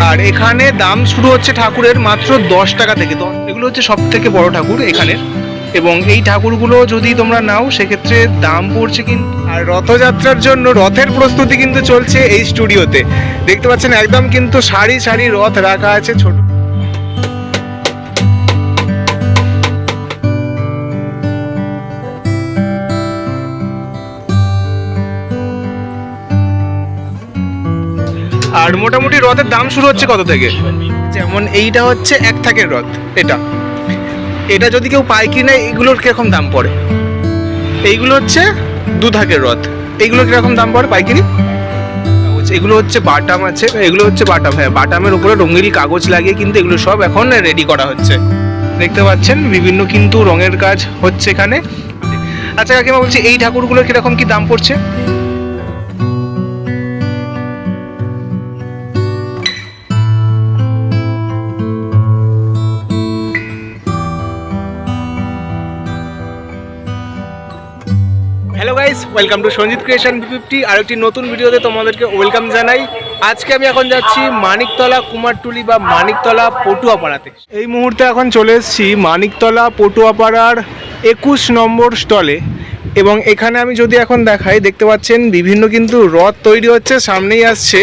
আর এখানে দাম শুরু হচ্ছে ঠাকুরের মাত্র দশ টাকা থেকে। তো এগুলো হচ্ছে সব থেকে বড় ঠাকুর এখানে। এবং এই ঠাকুরগুলো যদি তোমরা নাও, সেক্ষেত্রে দাম পড়ছে কিন্তু আর রথযাত্রার জন্য রথের প্রস্তুতি কিন্তু চলছে এই স্টুডিওতে। দেখতে পাচ্ছেন, একদম কিন্তু সারি সারি রথ রাখা আছে ছোট আর মোটামুটি রথের দাম শুরু হচ্ছে কত থেকে? যেমন এইটা হচ্ছে এক থাকের রথ, এটা। এটা যদি কেউ পাইকারি নেয়, এগুলোর কীরকম দাম পড়ে? এইগুলো হচ্ছে দু থাকের রথ। এইগুলোর কীরকম দাম পড়ে পাইকারি এগুলো হচ্ছে বাটাম আছে, এগুলো হচ্ছে বাটাম। হ্যাঁ বাটামের উপরে রঙিন কাগজ লাগিয়ে কিন্তু এগুলো সব এখন রেডি করা হচ্ছে। দেখতে পাচ্ছেন, বিভিন্ন কিন্তু রঙের কাজ হচ্ছে এখানে। আচ্ছা কাকিমা বলছি, এই ঠাকুরগুলোর কীরকম কি দাম পড়ছে? Welcome to Sanjit creation fifty আর একটি নতুন ভিডিওতে তোমাদেরকে ওয়েলকাম জানাই। আজকে আমি এখন যাচ্ছি মানিকতলা কুমারটুলি বা মানিকতলা পটুয়াপাড়াতে। এই মুহূর্তে এখন চলে এসেছি মানিকতলা পটুয়াপাড়ার একুশ নম্বর স্টলে। এবং এখানে আমি যদি এখন দেখাই, দেখতে পাচ্ছেন বিভিন্ন কিন্তু রথ তৈরি হচ্ছে, সামনেই আসছে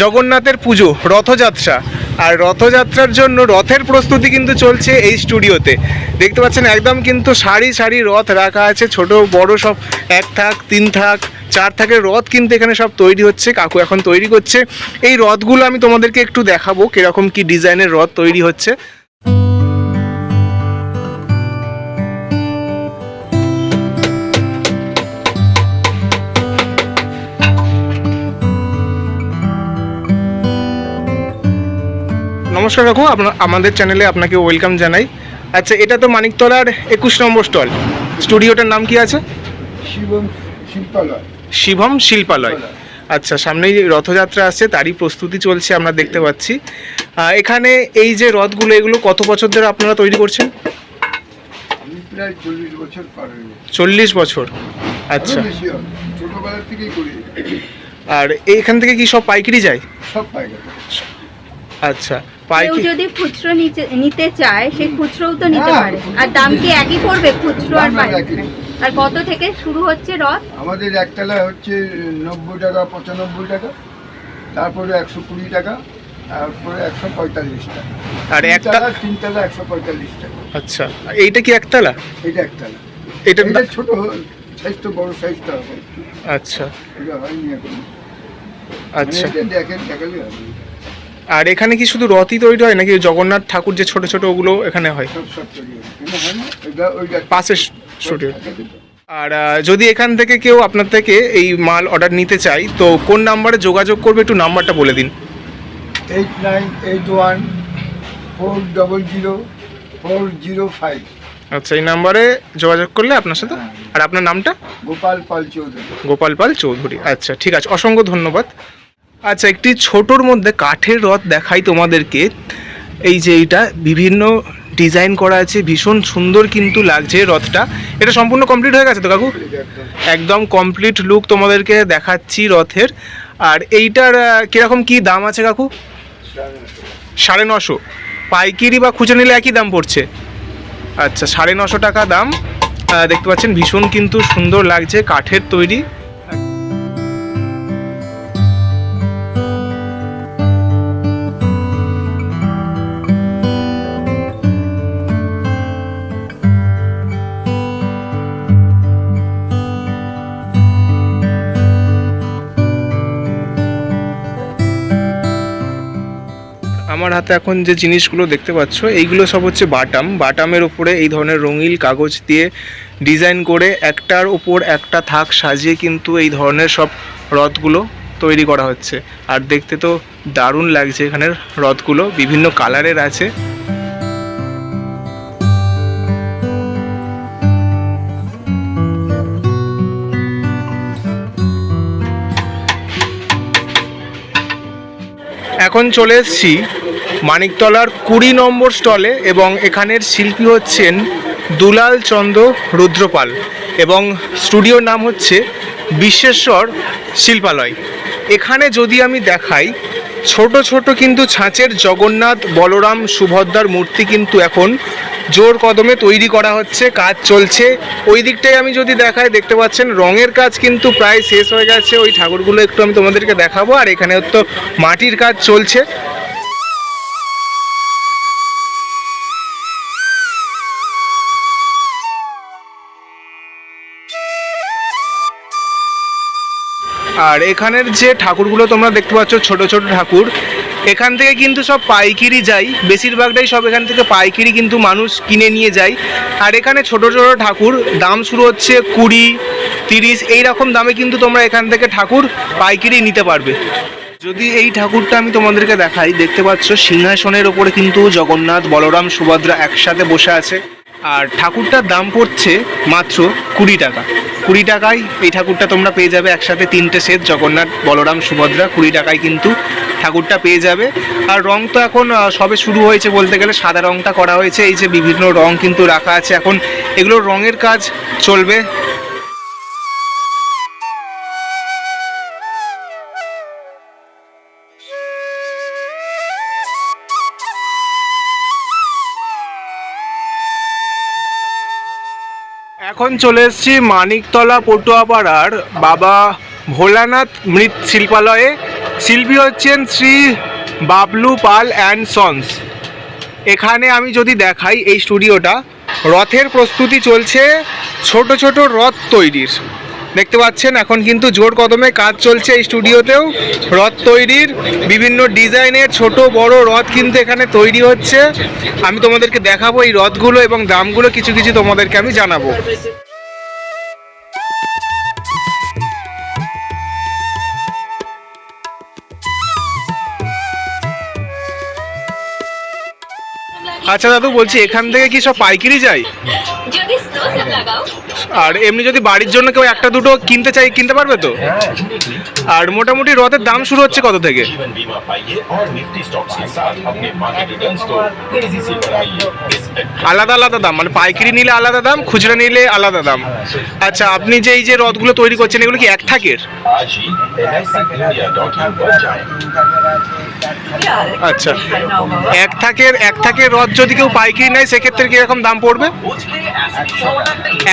জগন্নাথের পুজো, রথযাত্রা। আর রথযাত্রার জন্য রথের প্রস্তুতি কিন্তু চলছে এই স্টুডিওতে। দেখতে পাচ্ছেন একদম কিন্তু সারি সারি রথ রাখা আছে, ছোট, বড় সব এক থাক, তিন থাক, চার থাকের রথ কিন্তু এখানে সব তৈরি হচ্ছে, কাকু এখন তৈরি করছে। এই রথগুলো আমি তোমাদেরকে একটু দেখাবো, কীরকম কি ডিজাইনের রথ তৈরি হচ্ছে। নমস্কার কাকু আপনার আমাদের চ্যানেলে আপনাকে ওয়েলকাম জানাই। আচ্ছা এটা তো মানিকতলার একুশ নম্বর স্টল স্টুডিওটার নাম কি আছে? শিবম শিল্পালয়। শিবম শিল্পালয়। আচ্ছা সামনেই রথযাত্রা আসছে তারই প্রস্তুতি চলছে আমরা দেখতে পাচ্ছি। এখানে এই যে রথগুলো এগুলো কত বছর ধরে আপনারা তৈরি করছেন? চল্লিশ বছর আচ্ছা। আরও এইখান থেকে কি সব পাইকারি যায়? সব পাই গেছে আচ্ছা। কেউ যদি খুচরো নিচে- নিতে চায় সে খুচরোও তো নিতে হ্যাঁ, পারে। আর দাম কি একই পড়বে? খুচরো আর পাইকারি আর কত থেকে শুরু হচ্ছে রথ? আমাদের একতলা হচ্ছে নব্বই টাকা পঁচানব্বই টাকা তারপরে একশো কুড়ি টাকা তারপরে একশো পঁয়তাল্লিশ টাকা। আর একটা তিনতলা একশো পঁয়তাল্লিশ টাকা। আচ্ছা এইটা কি একতলা এটা একতলা এটা ছোট সাইজ বড় সাইজটা হবে। আচ্ছা। এটা হয়নি এখন। আচ্ছা। মানে দেখেন দেখালে হবে। আর এখানে কি শুধু রথই তৈরি হয় নাকি জগন্নাথ ঠাকুর যে ছোট ছোট ওগুলো এখানে হয়? হয়। পাশের স্টুডিও। আর যদি এখান থেকে কেউ আপনার থেকে এই মাল অর্ডার নিতে চাই তো কোন নাম্বারে যোগাযোগ করবে একটু নাম্বারটা বলে দিন। Eight nine eight one four double zero four zero five আচ্ছা এই নাম্বারে যোগাযোগ করলে আপনার সাথে। আর আপনার নামটা? গোপাল পাল চৌধুরী। গোপাল পাল চৌধুরী। আচ্ছা ঠিক আছে। অসংখ্য ধন্যবাদ। আচ্ছা একটি ছোটোর মধ্যে কাঠের রথ দেখাই তোমাদেরকে। এই যে এইটা বিভিন্ন ডিজাইন করা আছে ভীষণ সুন্দর কিন্তু লাগছে রথটা। এটা সম্পূর্ণ কমপ্লিট হয়ে গেছে তো কাকু? একদম। কমপ্লিট লুক তোমাদেরকে দেখাচ্ছি রথের। আর এইটার কীরকম কি দাম আছে কাকু? সাড়ে নশো। পাইকারি বা খুচরো নিলে একই দাম পড়ছে। আচ্ছা সাড়ে নশো টাকা দাম। দেখতে পাচ্ছেন ভীষণ কিন্তু সুন্দর লাগছে কাঠের তৈরি। আমার হাতে এখন যে জিনিসগুলো দেখতে পাচ্ছ, এইগুলো সব হচ্ছে বাটাম। বাটামের উপরে এই ধরনের রঙিন কাগজ দিয়ে ডিজাইন করে একটার উপর একটা থাক সাজিয়ে কিন্তু এই ধরনের সব রথগুলো তৈরি করা হচ্ছে। আর দেখতে তো দারুণ লাগছে এখানের রথগুলো, বিভিন্ন কালারের আছে। এখন চলে এসেছি মানিকতলার কুড়ি নম্বর স্টলে এবং এখানের শিল্পী হচ্ছেন দুলাল চন্দ্র রুদ্রপাল এবং স্টুডিওর নাম হচ্ছে বিশ্বেশ্বর শিল্পালয়। এখানে যদি আমি দেখাই, ছোট ছোট কিন্তু ছাঁচের জগন্নাথ বলরাম সুভদ্রার মূর্তি কিন্তু এখন জোর কদমে তৈরি করা হচ্ছে, কাজ চলছে। ওই দিকটাই আমি যদি দেখাই, দেখতে পাচ্ছেন রঙের কাজ কিন্তু প্রায় শেষ হয়ে গেছে। ওই ঠাকুরগুলো একটু আমি তোমাদেরকে দেখাবো। আর এখানে তো মাটির কাজ চলছে। আর এখানের যে ঠাকুরগুলো তোমরা দেখতে পাচ্ছ, ছোট ছোট ঠাকুর, এখান থেকে কিন্তু সব পাইকিরি যাই বেশিরভাগটাই সব এখান থেকে পাইকিরি কিন্তু মানুষ কিনে নিয়ে যায়। আর এখানে ছোট ছোট ঠাকুর, দাম শুরু হচ্ছে কুড়ি, তিরিশ এই রকম দামে কিন্তু তোমরা এখান থেকে ঠাকুর পাইকিরি নিতে পারবে। যদি এই ঠাকুরটা আমি তোমাদেরকে দেখাই, দেখতে পাচ্ছ সিংহাসনের ওপরে কিন্তু জগন্নাথ, বলরাম, সুভদ্রা একসাথে বসে আছে। আর ঠাকুরটার দাম পড়ছে মাত্র কুড়ি টাকা। কুড়ি টাকায় এই ঠাকুরটা তোমরা পেয়ে যাবে। একসাথে তিনটে সেট জগন্নাথ, বলরাম, সুভদ্রা, কুড়ি টাকায় কিন্তু ঠাকুরটা পেয়ে যাবে। আর রং তো এখন সবে শুরু হয়েছে বলতে গেলে, সাদা রংটা করা হয়েছে। এই যে বিভিন্ন রং কিন্তু রাখা আছে এখন। এগুলো রঙের কাজ চলবে। এখন চলে এসেছি মানিকতলা পটুয়াপাড়ার বাবা ভোলানাথ মৃৎ শিল্পালয়ে। শিল্পী হচ্ছেন শ্রী বাবলু পাল অ্যান্ড সন্স। এখানে আমি যদি দেখাই এই স্টুডিওটা, রথের প্রস্তুতি চলছে ছোট ছোট রথ তৈরির। দেখতে পাচ্ছেন, এখন কিন্তু জোর কদমে কাজ চলছে এই স্টুডিওতেও। রথ তৈরির বিভিন্ন ডিজাইনের ছোট বড় রথ কিন্তু এখানে তৈরি হচ্ছে। আমি তোমাদেরকে দেখাবো এই রথগুলো এবং দামগুলো, কিছু কিছু তোমাদেরকে আমি জানাব। আচ্ছা দাদু, বলছি এখান থেকে কি সব পাইকারি যায়? আর এমনি যদি বাড়ির জন্য কেউ একটা দুটো কিনতে চাই, কিনতে পারবে তো? আর মোটামুটি রথের দাম শুরু হচ্ছে কত থেকে? আলাদা আলাদা দাম মানে পাইকারি নিলে আলাদা দাম, খুচরা নিলে আলাদা দাম। আচ্ছা আপনি যে এই যে রথগুলো তৈরি করছেন, এগুলো কি এক থাকের? আচ্ছা এক থাকের এক থাকের রথ যদি কেউ পাইকারি নেয়, সেক্ষেত্রে কীরকম দাম পড়বে?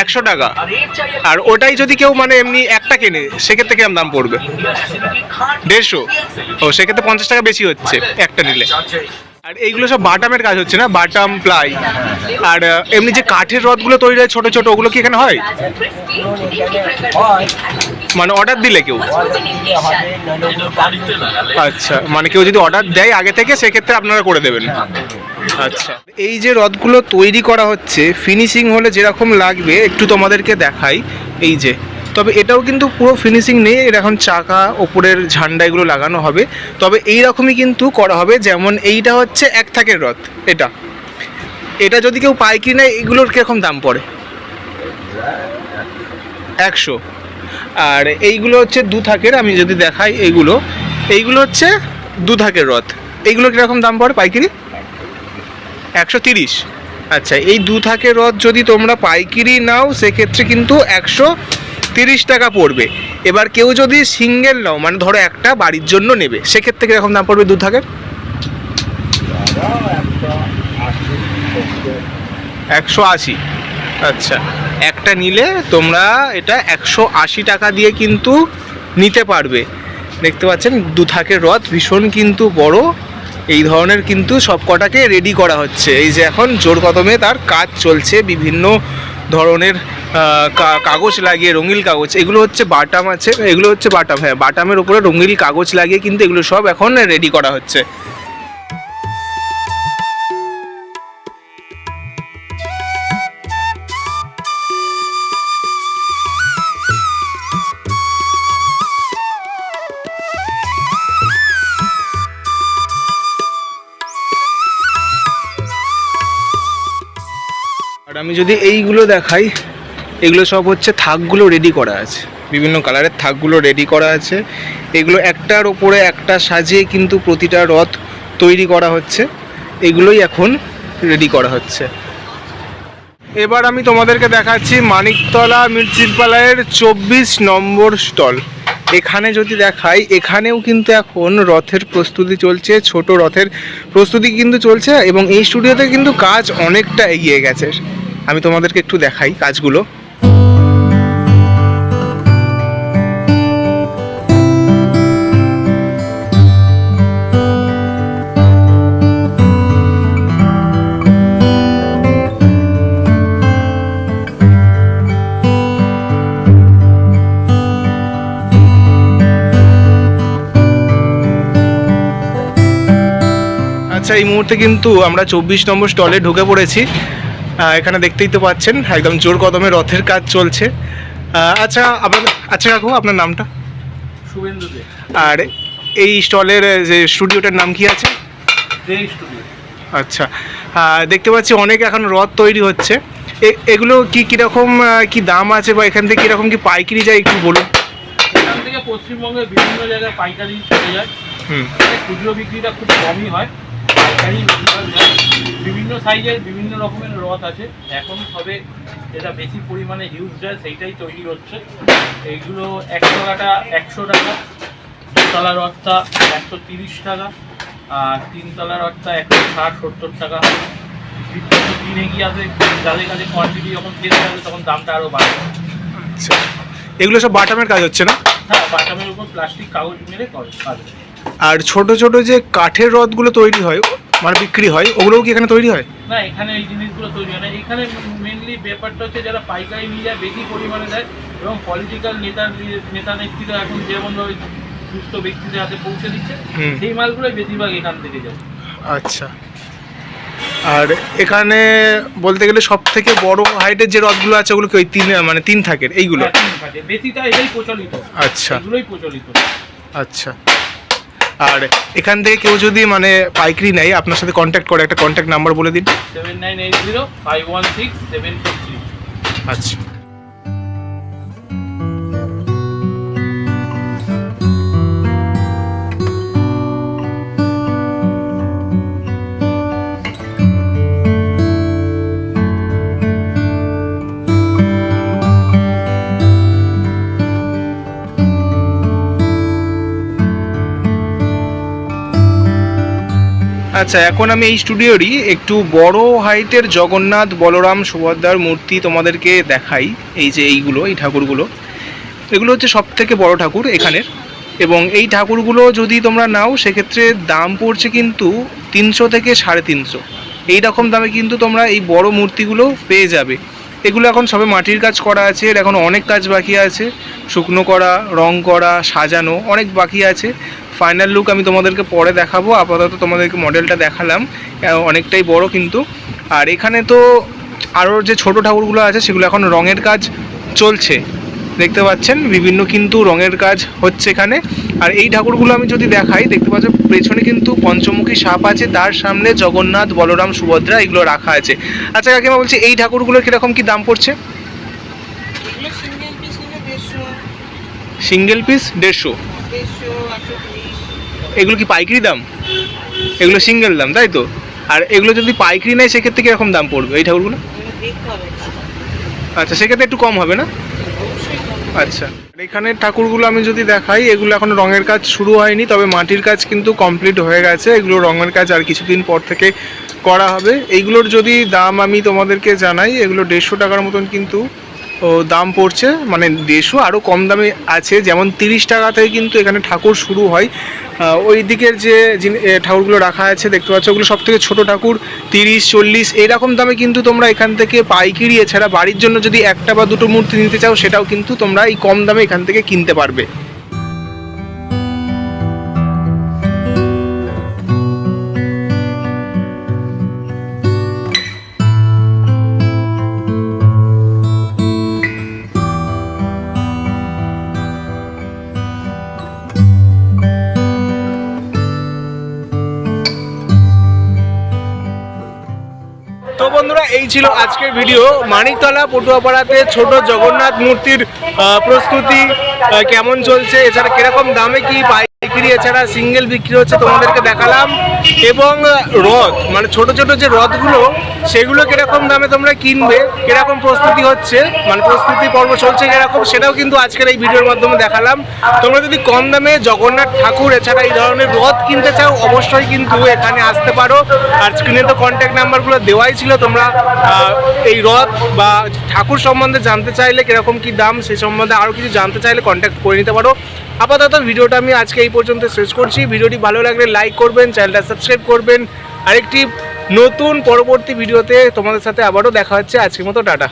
একশো টাকা। আর ওটাই যদি কেউ মানে এমনি একটা কেনে, সেক্ষেত্রে কেমন দাম পড়বে? দেড়শো। ও, সেক্ষেত্রে পঞ্চাশ টাকা বেশি হচ্ছে একটা নিলে। আর এইগুলো সব বাটামের কাজ হচ্ছে না? বাটাম, প্লাই। আর এমনি যে কাঠের রথগুলো তৈরি হয় ছোট ছোট, ওগুলো কি এখানে হয়? মানে অর্ডার দিলে কেউ? আচ্ছা মানে কেউ যদি অর্ডার দেয় আগে থেকে, সেক্ষেত্রে আপনারা করে দেবেন। আচ্ছা। এই যে রথগুলো তৈরি করা হচ্ছে ফিনিশিং হলে যেরকম লাগবে, একটু তোমাদেরকে দেখাই। এই যে, তবে এটাও কিন্তু পুরো ফিনিশিং নেই এর এখন চাকা, ওপরের ঝান্ডা এগুলো লাগানো হবে। তবে এই রকমই কিন্তু করা হবে, যেমন এইটা হচ্ছে এক থাকের রথ, এটা। এটা যদি কেউ পাইকারি নেয়, এগুলোর কীরকম দাম পড়ে? একশো। আর এইগুলো হচ্ছে দু থাকের, আমি যদি দেখাই এইগুলো এইগুলো হচ্ছে দু থাকের রথ। এইগুলো কীরকম দাম পড়ে পাইকারি? একশো তিরিশ। আচ্ছা এই দু থাকের রথ যদি তোমরা পাইকিরি নাও, সেক্ষেত্রে কিন্তু একশো তিরিশ টাকা পড়বে। এবার কেউ যদি সিঙ্গেল নাও মানে ধরো একটা বাড়ির জন্য নেবে, সেক্ষেত্রে কীরকম দাম পড়বে দু থাকের? একশো আশি। আচ্ছা একটা নিলে তোমরা এটা একশো আশি টাকা দিয়ে কিন্তু নিতে পারবে। দেখতে পাচ্ছেন, দু থাকের রথ ভীষণ কিন্তু বড়। এই ধরনের কিন্তু সব কটাকে রেডি করা হচ্ছে। এই যে এখন জোর কদমে তার কাজ চলছে, বিভিন্ন ধরনের কাগজ লাগিয়ে, রঙিল কাগজ, এগুলো হচ্ছে বাটাম আছে, এগুলো হচ্ছে বাটাম হ্যাঁ বাটামের উপরে রঙিল কাগজ লাগিয়ে কিন্তু এগুলো সব এখন রেডি করা হচ্ছে। যদি এইগুলো দেখাই, এগুলো সব হচ্ছে থাকগুলো রেডি করা আছে। বিভিন্ন কালারের থাকগুলো রেডি করা আছে। এগুলো একটার ওপরে একটা সাজিয়ে কিন্তু প্রতিটা রথ তৈরি করা হচ্ছে। এগুলোই এখন রেডি করা হচ্ছে। এবার আমি তোমাদেরকে দেখাচ্ছি মানিকতলা মির্চিলপালায়ের চব্বিশ নম্বর স্টল। এখানে যদি দেখাই, এখানেও কিন্তু এখন রথের প্রস্তুতি চলছে, ছোট রথের প্রস্তুতি কিন্তু চলছে এবং এই স্টুডিওতে কিন্তু কাজ অনেকটা এগিয়ে গেছে। আমি তোমাদেরকে একটু দেখাই কাজগুলো। আচ্ছা এই মুহূর্তে কিন্তু আমরা চব্বিশ নম্বর স্টলে ঢুকে পড়েছি। এখানে দেখতেই তো পাচ্ছেন একদম জোর কদমে রথের কাজ চলছে। আচ্ছা আপনার আচ্ছা কাকু আপনার নামটা? শুভেন্দু দে। আর এই স্টলের যে স্টুডিওটার নাম কি আছে? আচ্ছা দেখতে পাচ্ছি অনেক এখন রথ তৈরি হচ্ছে। এগুলো কি কীরকম কি দাম আছে বা এখান থেকে কীরকম কি পাইকারি যায় একটু বলুন? এখান থেকে পশ্চিমবঙ্গের বিভিন্ন জায়গায় পাইকারি চলে যায়। হুম। খুচরো বিক্রিটা খুব কমই হয়। পাইকারি সাইজের বিভিন্ন রকমের রথ আছে। এখন সবে যেটা বেশি পরিমাণে হিউজ যায় সেইটাই তৈরি হচ্ছে। এইগুলো একশো টাকা একশো টাকা দুতলা রথটা একশো তিরিশ টাকা আর তিনতলা রথটা একশো ষাট সত্তর টাকা। যত গিয়ে আসে যাদের কাছে কোয়ান্টিটি যখন শেষ হবে তখন দামটা আরও বাড়বে। আচ্ছা। এগুলো সব বাটামের কাজ হচ্ছে না? হ্যাঁ বাটামের উপর প্লাস্টিক কাগজ মেরে করে কাজ আর ছোট ছোট যে কাঠের রথগুলো তৈরি হয় মানে বিক্রি হয় ওগুলোও কি এখানে তৈরি হয়? না এখানে এই জিনিসগুলো তৈরি হয় না। এখানে মেনলি ব্যাপারটা হচ্ছে যারা পাইকারি নিয়ে যায় বেশি পরিমাণে দেয় এবং পলিটিক্যাল নেতা নেতা নেত্রীরা এখন যেমনভাবে সুস্থ ব্যক্তিদের হাতে পৌঁছে দিচ্ছে। সেই মালগুলোই বেশিরভাগ এখান থেকে যায়। আচ্ছা। আর এখানে বলতে গেলে সব থেকে বড় হাইটের যে রথগুলো আছে ওগুলো কি ওই তিন মানে তিন থাকের? এইগুলো? হ্যাঁ। বেশিটা এটাই প্রচলিত। আচ্ছা। এগুলোই প্রচলিত। আচ্ছা। আর এখান থেকে কেউ যদি মানে পাইকারি নেয় আপনার সাথে কন্ট্যাক্ট করে একটা কন্ট্যাক্ট নাম্বার বলে দিন। Seven nine eight zero five one six seven four three আচ্ছা। আচ্ছা এখন আমি এই স্টুডিওরই একটু বড় হাইটের জগন্নাথ বলরাম সুভদ্রার মূর্তি তোমাদেরকে দেখাই, এই যে এইগুলো, এই ঠাকুরগুলো। এগুলো হচ্ছে সব থেকে বড় ঠাকুর এখানের। এবং এই ঠাকুরগুলো যদি তোমরা নাও, সেক্ষেত্রে দাম পড়ছে কিন্তু তিনশো থেকে সাড়ে তিনশো। এই রকম দামে কিন্তু তোমরা এই বড় মূর্তিগুলো পেয়ে যাবে। এগুলো এখন সবে মাটির কাজ করা আছে, এর এখন অনেক কাজ বাকি আছে। শুকনো করা, রং করা, সাজানো অনেক বাকি আছে। ফাইনাল লুক আমি তোমাদেরকে পরে দেখাবো। আপাতত তোমাদেরকে মডেলটা দেখালাম। অনেকটাই বড় কিন্তু। আর এখানে তো আরও যে ছোট ঠাকুরগুলো আছে সেগুলো এখন রঙের কাজ চলছে। দেখতে পাচ্ছেন? বিভিন্ন কিন্তু রঙের কাজ হচ্ছে এখানে। আর এই ঠাকুরগুলো আমি যদি দেখাই দেখতে পাচ্ছ পেছনে কিন্তু পঞ্চমুখী সাপ আছে তার সামনে জগন্নাথ বলরাম সুভদ্রা এগুলো রাখা আছে। আচ্ছা কাকিমা বলছি এই ঠাকুরগুলোর কীরকম কি দাম পড়ছে? সিঙ্গেল পিস দেড়শো। এগুলো কি পাইকারি দাম? এগুলো সিঙ্গেল দাম, তাই তো? আর এগুলো যদি পাইকারি নেয়, সেক্ষেত্রে কীরকম দাম পড়বে এই ঠাকুরগুলো? আচ্ছা সেক্ষেত্রে একটু কম হবে না? আচ্ছা। এখানে ঠাকুরগুলো আমি যদি দেখাই, এগুলো এখন রঙের কাজ শুরু হয়নি, তবে মাটির কাজ কিন্তু কমপ্লিট হয়ে গেছে। এগুলো রঙের কাজ আর কিছুদিন পর থেকে করা হবে। এইগুলোর যদি দাম আমি তোমাদেরকে জানাই, এগুলো দেড়শো টাকার মতন কিন্তু ও দাম পড়ছে মানে দেশও আরও কম দামে আছে, যেমন তিরিশ টাকা থেকে কিন্তু এখানে ঠাকুর শুরু হয়। ওই দিকের যে ঠাকুরগুলো রাখা আছে, দেখতে পাচ্ছ, ওগুলো সব থেকে ছোটো ঠাকুর, তিরিশ, চল্লিশ এরকম দামে কিন্তু তোমরা এখান থেকে পাইকিরি, এছাড়া বাড়ির জন্য যদি একটা বা দুটো মূর্তি নিতে চাও, সেটাও কিন্তু তোমরা এই কম দামে এখান থেকে কিনতে পারবে। বন্ধুরা, এই ছিল আজকের ভিডিও মানিকতলা, পটুয়াপাড়াতে ছোট জগন্নাথ মূর্তির প্রস্তুতি কেমন চলছে, এছাড়া কীরকম দামে কি পাইকারি এছাড়া সিঙ্গেল বিক্রি হচ্ছে তোমাদেরকে দেখালাম। এবং রথ মানে ছোট ছোট যে রথগুলো, সেগুলো কীরকম দামে তোমরা কিনবে, কীরকম প্রস্তুতি হচ্ছে মানে প্রস্তুতি পর্ব চলছে কীরকম, সেটাও কিন্তু আজকের এই ভিডিওর মাধ্যমে দেখালাম। তোমরা যদি কম দামে জগন্নাথ ঠাকুর, এছাড়া এই ধরনের রথ কিনতে চাও, অবশ্যই কিন্তু এখানে আসতে পারো। আর স্ক্রিনে তো কন্ট্যাক্ট নাম্বারগুলো দেওয়াই ছিল, তোমরা এই রথ বা ঠাকুর সম্বন্ধে জানতে চাইলে কীরকম কি দাম, সে সম্বন্ধে আরও কিছু জানতে চাইলে কন্ট্যাক্ট করে নিতে পারো। আপাতত ভিডিওটা আমি আজকে এই পর্যন্ত শেষ করছি। ভিডিওটি ভালো লাগলে লাইক করবেন চ্যানেলটা সাবস্ক্রাইব করবেন। আরেকটি নতুন পরবর্তী ভিডিওতে তোমাদের সাথে আবারও দেখা হচ্ছে। আজকের মতো, টাটা।